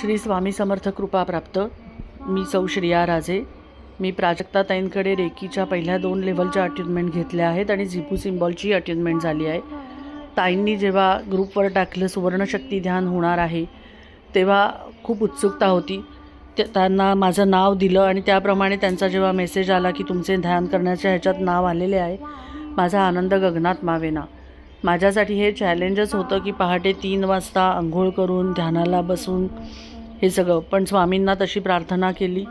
श्री स्वामी समर्थ कृपा प्राप्त. मी सौ श्रिया राजे. मी प्राजक्ताताईंकडे रेकीच्या पहिल्या दोन लेवलच्या अटेनमेंट घेतल्या आहेत आणि झिपू सिम्बॉलची अटेनमेंट झाली आहे. ताईंनी जेव्हा ग्रुपवर टाकलं सुवर्णशक्ती ध्यान होणार आहे तेव्हा खूप उत्सुकता होती. ते त्यांना माझं नाव दिलं आणि त्याप्रमाणे त्यांचा जेव्हा मेसेज आला की तुमचे ध्यान करण्याच्या ह्याच्यात नाव आलेले आहे माझा आनंद गगनात मावेना. माझ्यासाठी हे चॅलेंजच होतं की पहाटे तीन वाजता आंघोळ करून ध्यानाला बसून हे सगळं. पण स्वामींना तशी प्रार्थना केली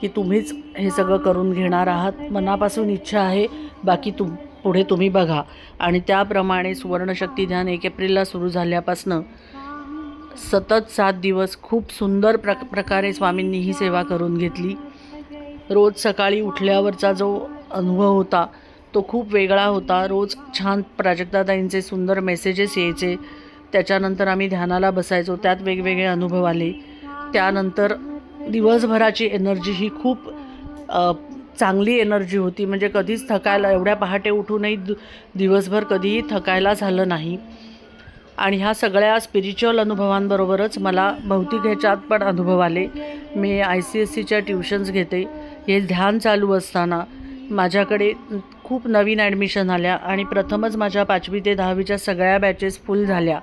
की तुम्हीच हे सगळं करून घेणार आहात. मनापासून इच्छा आहे बाकी तुम पुढे तुम्ही बघा. आणि त्याप्रमाणे सुवर्णशक्ती ध्यान एक एप्रिलला सुरू झाल्यापासनं सतत सात दिवस खूप सुंदर प्र प्रकारे स्वामींनी ही सेवा करून घेतली. रोज सकाळी उठल्यावरचा जो अनुभव होता तो खूप वेगळा होता. रोज छान प्राजक्ताताईंचे सुंदर मेसेजेस यायचे. त्याच्यानंतर आम्ही ध्यानाला बसायचो. त्यात वेगवेगळे अनुभव आले. त्यानंतर दिवसभराची एनर्जी ही खूप चांगली एनर्जी होती. म्हणजे कधीच थकायला एवढ्या पहाटे उठूनही दिवसभर कधीही थकायला झालं नाही. आणि ह्या सगळ्या स्पिरिच्युअल अनुभवांबरोबरच मला भौतिक ह्याच्यात पण अनुभव आले. मी आय सी एस सीच्या ट्युशन्स घेते. हे ध्यान चालू असताना माझ्याकडे खूप नवीन ॲडमिशन आल्या आणि प्रथमच माझ्या पाचवी ते दहावीच्या सगळ्या बॅचेस फुल झाल्या.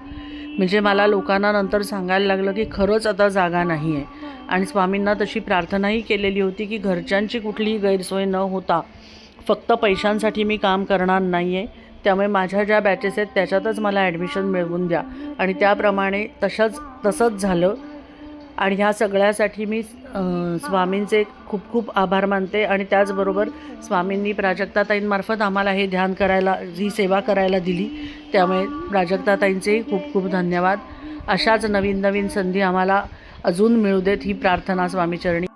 म्हणजे मला लोकांना नंतर सांगायला लागलं की खरंच आता जागा नाही आहे आणि स्वामींना तशी प्रार्थनाही केलेली होती की घरच्यांची कुठलीही गैरसोय न होता फक्त पैशांसाठी मी काम करणार नाही आहे त्यामुळे माझ्या ज्या बॅचेस आहेत त्याच्यातच मला ॲडमिशन मिळवून द्या. आणि त्याप्रमाणे तशाच तसंच झालं. आणि ह्या सगळ्यासाठी मी स्वामींचे खूप खूप आभार मानते आणि त्याचबरोबर स्वामींनी प्राजक्ताताईंमार्फत आम्हाला हे ध्यान करायला ही सेवा करायला दिली. त्यामुळे प्राजक्ताताईंचेही खूप खूप धन्यवाद. अशाच नवीन नवीन संधी आम्हाला अजून मिळू देत ही प्रार्थना स्वामीचरणी.